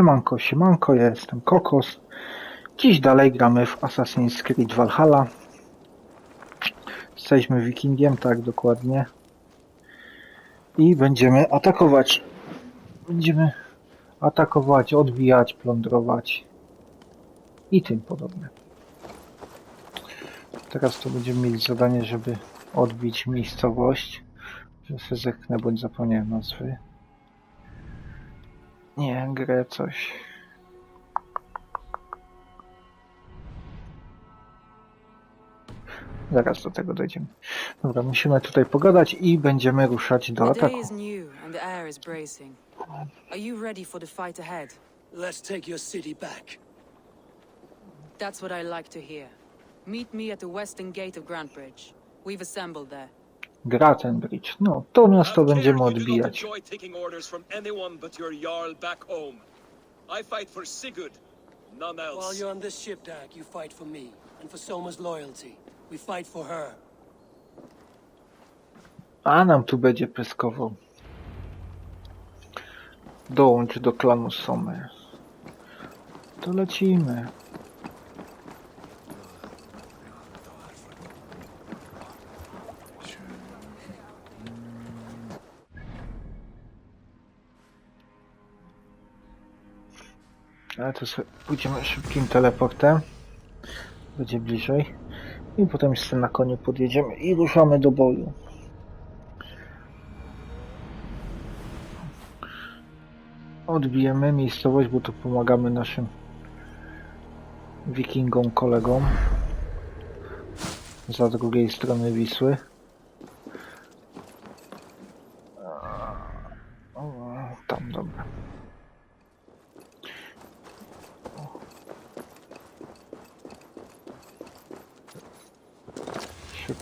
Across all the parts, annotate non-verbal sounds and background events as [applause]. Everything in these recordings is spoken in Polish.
Siemanko, siemanko, ja jestem Kokos. Dziś dalej gramy w Assassin's Creed Valhalla. Jesteśmy wikingiem, tak dokładnie. I będziemy atakować. Będziemy atakować, odbijać, plądrować i tym podobne. Teraz to będziemy mieli zadanie, żeby odbić miejscowość. Że się zerknę, bądź zapomniałem nazwy. Nie, grę coś. Zaraz do tego dojdziemy. Dobra, musimy tutaj pogadać i będziemy ruszać do ataku. is new and the air is bracing. Are you ready for the fight ahead? Let's take your city back. That's what I like to hear. Meet me at the western gate of Grantbridge. We've assembled there. Gratenbridge. No, to miasto będziemy odbijać. I fight for Sigurd, none While else. you're on this ship, Dag, you fight for me and for Soma's loyalty. We fight for her. A nam tu będzie pyskował. Dołącz do klanu Sommer. To lecimy. Ale to sobie pójdziemy szybkim teleportem. Będzie bliżej. I potem jeszcze na koniu podjedziemy i ruszamy do boju. Odbijemy miejscowość, bo tu pomagamy naszym wikingom, kolegom za drugiej strony Wisły. O, tam, dobra.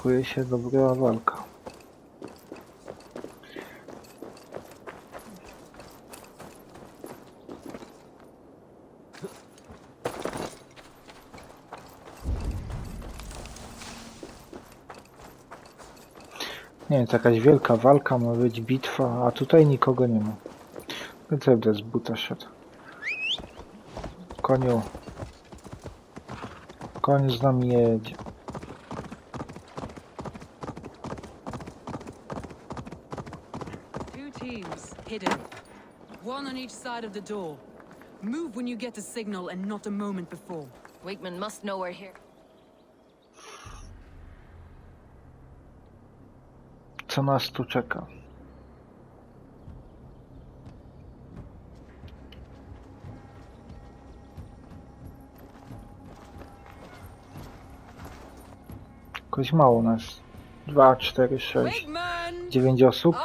Szykuje się dobra walka. Nie, to jakaś wielka walka, ma być bitwa, a tutaj nikogo nie ma. Naprawdę z buta szedł. Koniu. Koń z nami jedzie. Each side of the door. Move when you get a signal and not a moment before. Wakeman must know we're here. Co nas tu czeka? Jakoś mało nas. Dwa, cztery, sześć, Wigman! dziewięć osób.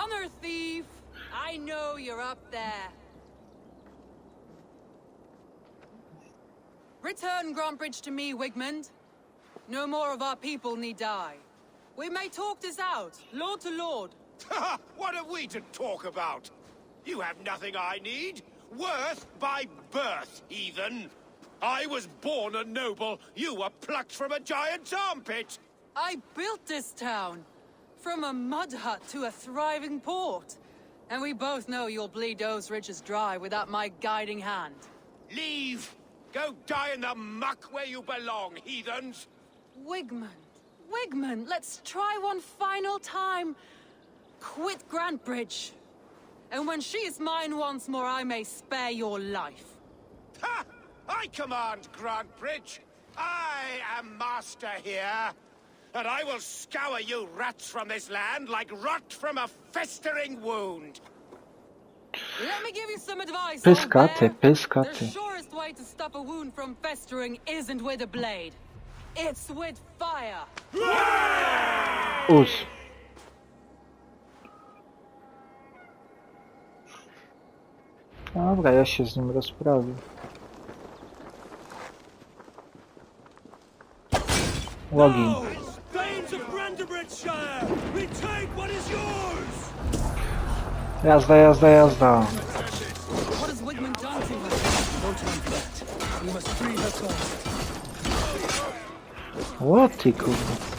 Grantbridge to me, Wigmund. No more of our people need die. We may talk this out, lord to lord. [laughs] what are we to talk about? You have nothing I need. Worth by birth, heathen. I was born a noble. You were plucked from a giant's armpit. I built this town. From a mud hut to a thriving port. And we both know you'll bleed those riches dry without my guiding hand. Leave. Go die in the muck where you belong, heathens. Wigman, Wigman, let's try one final time. Quit Grantbridge. And when she is mine once more, I may spare your life. Ha! I command Grantbridge. I am master here. And I will scour you rats from this land like rot from a festering wound. Let me give you some advice. old Pyskaty, way to stop a wound from festering isn't with a blade. It's with fire. Us. Dobra, ja się z nim rozprawię. Login. Thanes of Brandenburgshire! Retake what is yours! Jazda, jazda, jazda. O ty kurwa.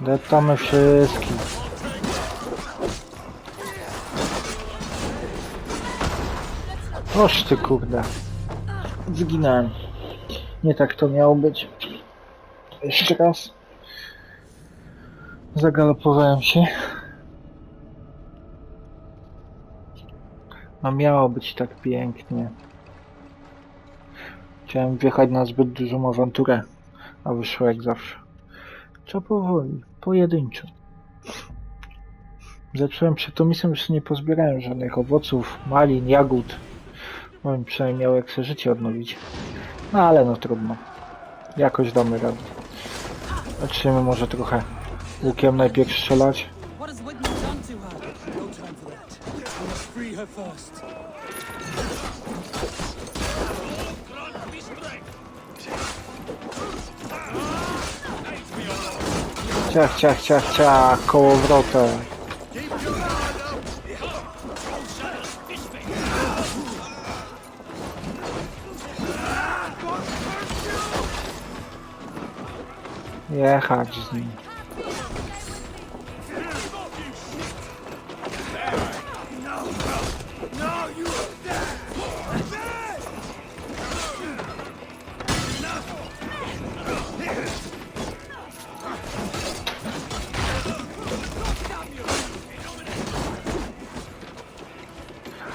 Deptamy wszystkich. Oż ty kurde. Zginąłem. Nie tak to miało być. Jeszcze raz. Zagalopowałem się. A miało być tak pięknie. Chciałem wjechać na zbyt dużą awanturę, a wyszło jak zawsze. Trzeba powoli, pojedynczo. Zacząłem przed tą misją, już nie pozbierałem żadnych owoców, malin, jagód. Bym przynajmniej miał jak sobie życie odnowić. No ale no trudno. Jakoś damy radę. Zaczniemy może trochę łukiem najpierw strzelać. What has Wigman done to her? Jechać z nim.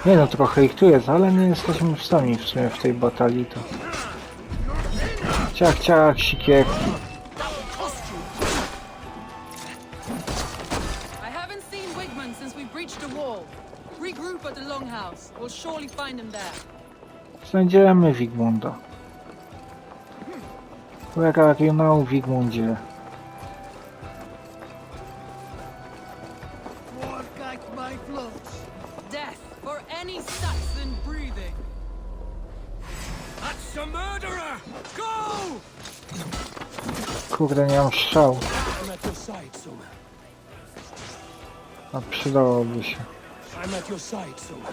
Nie no, trochę ich tu jest, ale nie jesteśmy w stanie w sumie w tej batalii to... Ciach, ciach, sikiewki. Znajdziemy Wigmunda. Where are you now, Wigmundzie? Kurde, nie mam strzał, a przydałoby się. I'm at your side, Soma.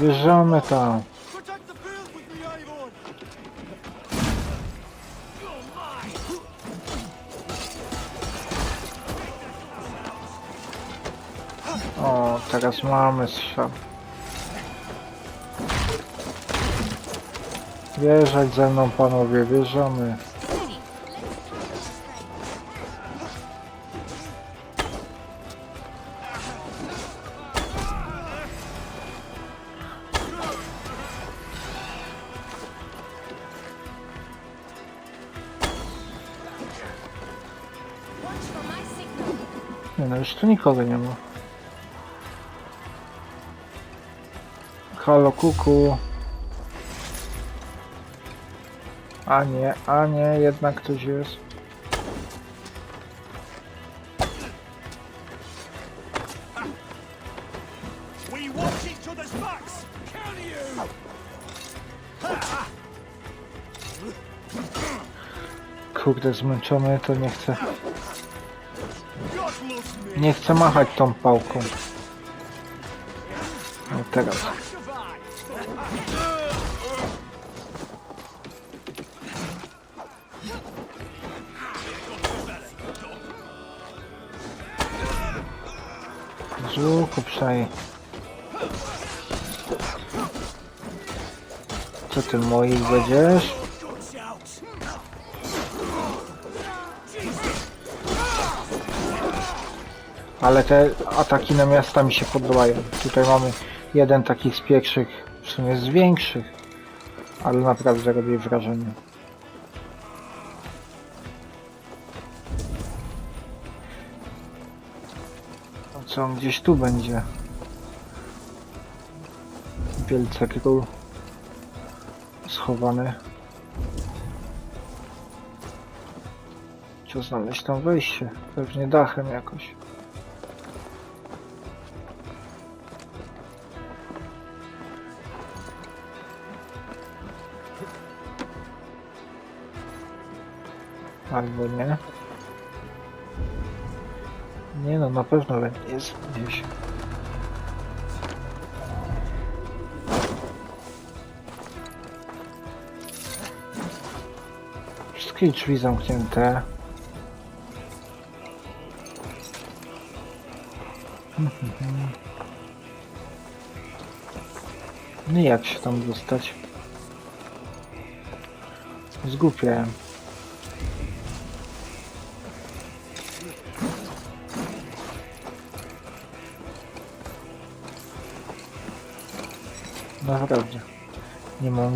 Wjeżdżamy tam. O, teraz mamy strzał. Wjeżdżać ze mną, panowie, wjeżdżamy. Nie no, już tu nikogo nie ma. Halo kuku. A nie, a nie, jednak ktoś jest. Kurde, zmęczony, to nie chcę. Nie chcę machać tą pałką. No teraz. Z przej. Co ty moich będziesz? Ale te ataki na miasta mi się podobają. Tutaj mamy jeden takich z pierwszych, w sumie z większych, ale naprawdę robi wrażenie. Co on gdzieś tu będzie? Wielce król schowany. Trzeba znaleźć tam wejście. Pewnie dachem jakoś. Albo nie. Nie no, na pewno jest gdzieś. Wszystkie drzwi zamknięte. No jak się tam dostać? Zgłupiałem.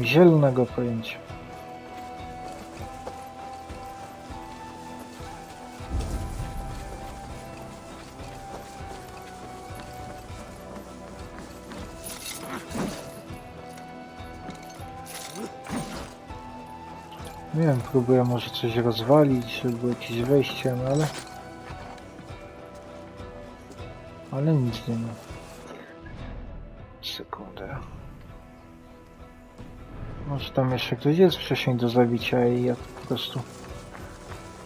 Zielonego pojęcia. Nie wiem, próbuję może coś rozwalić, było jakieś wejście, no ale... Ale nic nie ma. Tam jeszcze ktoś jest wcześniej do zabicia i ja po prostu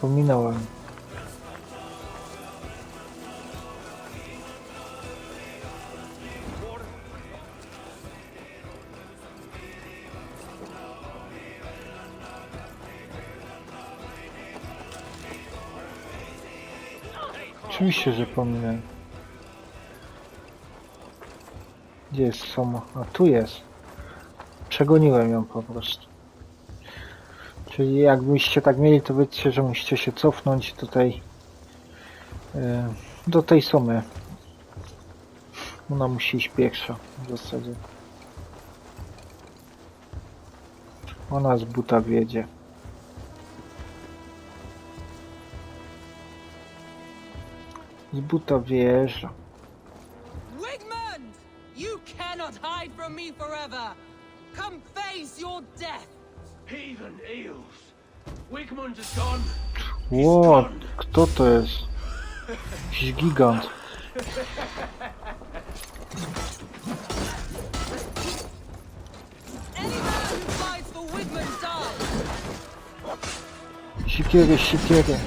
pominąłem. Oczywiście, że pominąłem. Gdzie jest Soma? A tu jest. Przegoniłem ją po prostu. Czyli jakbyście tak mieli, to wiecie, że musicie się cofnąć tutaj e, do tej Somy. Ona musi iść pierwsza w zasadzie. Ona z buta wiedzie. Z buta wjeżdża. Wigmund! You cannot hide from me forever! Come face your death! Heathen eels. Wigmund is gone. Ło, kto to jest? Jakiś gigant. Sikiery, sikiery.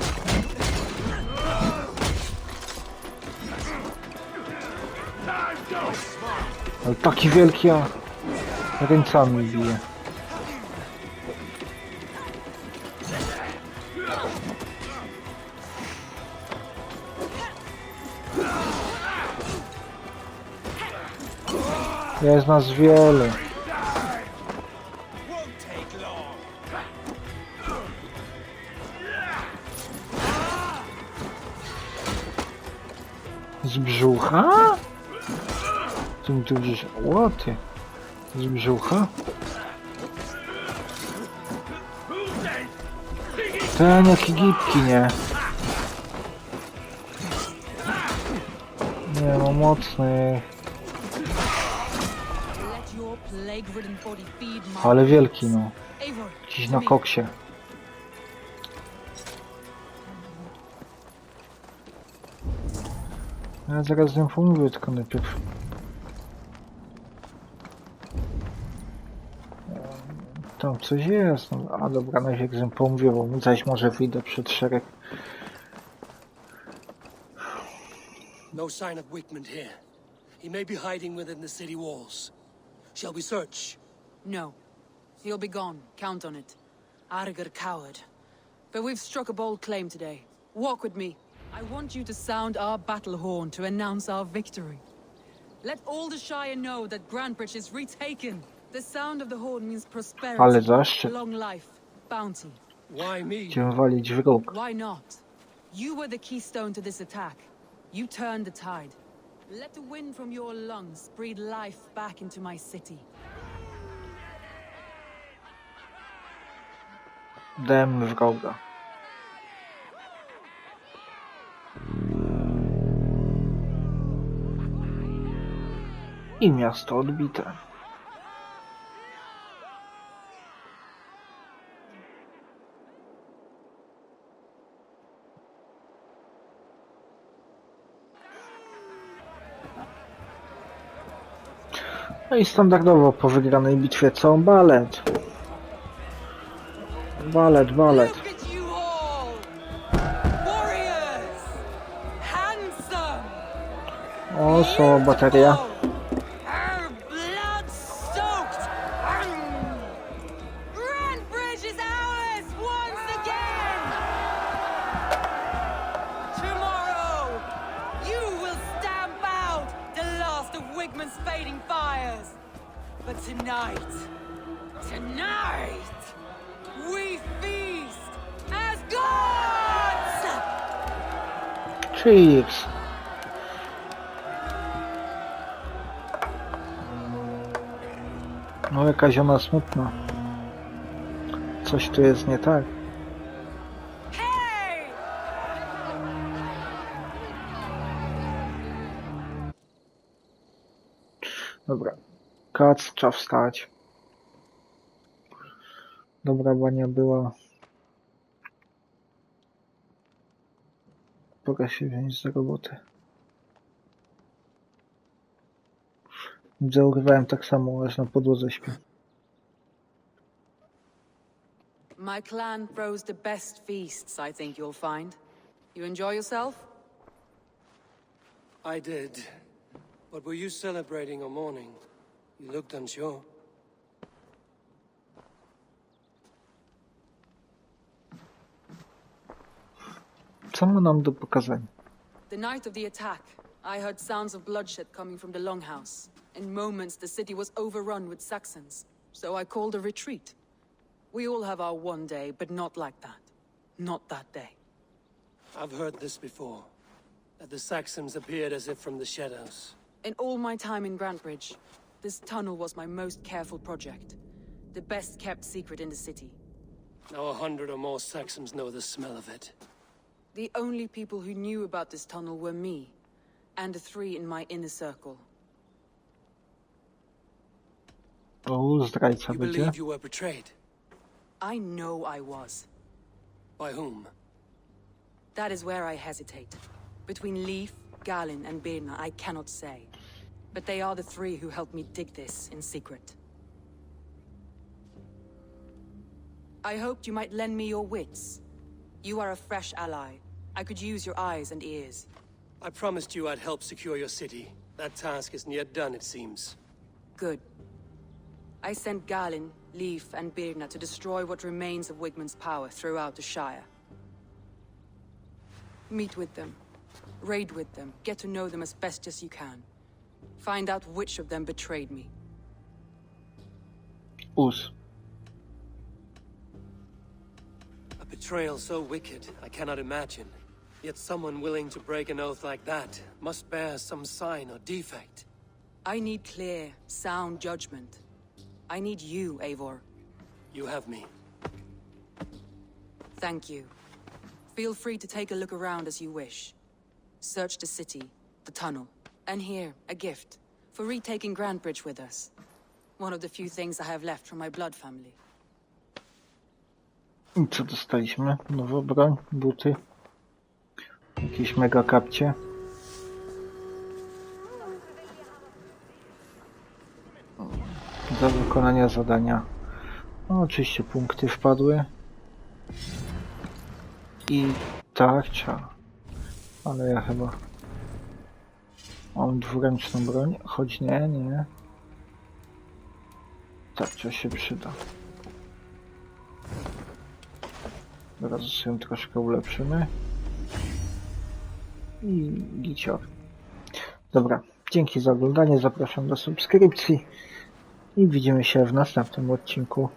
Ale taki wielki, a ręcami bije. Jest nas wiele. Z brzucha? Co mi tu gdzieś... Łoty. Z brzucha? Ten jaki gipki, nie? Nie, no mocny. Ale wielki, no. To na koksie. Ja zaraz z nią pomówię, tylko najpierw. Coś jest, no, a dobra, najpierw z nią pomówię, bo zaś może wyjdę przed szereg. No sign of Wickman here. He may be hiding within the city walls. Shall we search? No. He'll be gone. Count on it. Arger coward. But we've struck a bold claim today. Walk with me. I want you to sound our battle horn to announce our victory. Let all the Shire know that Grantbridge is retaken. The sound of the horn means prosperity, zaszczyt. long life, bounty. Why me? Idziemy walić w róg. Why not? You were the keystone to this attack. You turned the tide. Let the wind from your lungs breathe life back into my city. Dem wroga. I miasto odbite. No i standardowo po wygranej bitwie co? Balet. Balet, balet. O, są bateria. No jakaś ona smutna. Coś tu jest nie tak. Dobra. Kac, trzeba wstać. Dobra bania była. Pora się wziąć za roboty. Widzę, urwałem tak samo, aż na podłodze śpię. My clan throws the best feasts, I think you'll find. You enjoy yourself? I did. But were you celebrating or mourning? You looked unsure. Co ma nam do pokazania? The night of the attack, I heard sounds of bloodshed coming from the Longhouse. In moments, the city was overrun with Saxons, so I called a retreat. We all have our one day, but not like that. Not that day. I've heard this before. That the Saxons appeared as if from the shadows. In all my time in Grantbridge, this tunnel was my most careful project. The best kept secret in the city. Now a hundred or more Saxons know the smell of it. The only people who knew about this tunnel were me, and the three in my inner circle. O, zdrajca You będzie. believe you were betrayed? I know I was. By whom? That is where I hesitate. Between Leaf, Galin, and Birna, I cannot say. But they are the three who helped me dig this in secret. I hoped you might lend me your wits. You are a fresh ally. I could use your eyes and ears. I promised you I'd help secure your city. That task isn't yet done, it seems. Good. I sent Galin, Leaf, and Birna to destroy what remains of Wigman's power throughout the Shire. Meet with them. Raid with them. Get to know them as best as you can. Find out which of them betrayed me. Us. A betrayal so wicked, I cannot imagine. Yet someone willing to break an oath like that must bear some sign or defect. I need clear, sound judgment. I need you, Eivor. You have me. Thank you. Feel free to take a look around as you wish. Search the city, the tunnel, and here, a gift. For retaking Grandbridge with us. One of the few things I have left from my blood family. I co dostaliśmy? Nowa broń, buty. Jakieś mega kapcie. Do wykonania zadania. No, oczywiście punkty wpadły. I tarcza. Ale ja chyba mam dwuręczną broń. Choć nie, nie. Tarcza się przyda. Teraz sobie troszkę ulepszymy. I gicior. Dobra, dzięki za oglądanie, zapraszam do subskrypcji i widzimy się w następnym odcinku.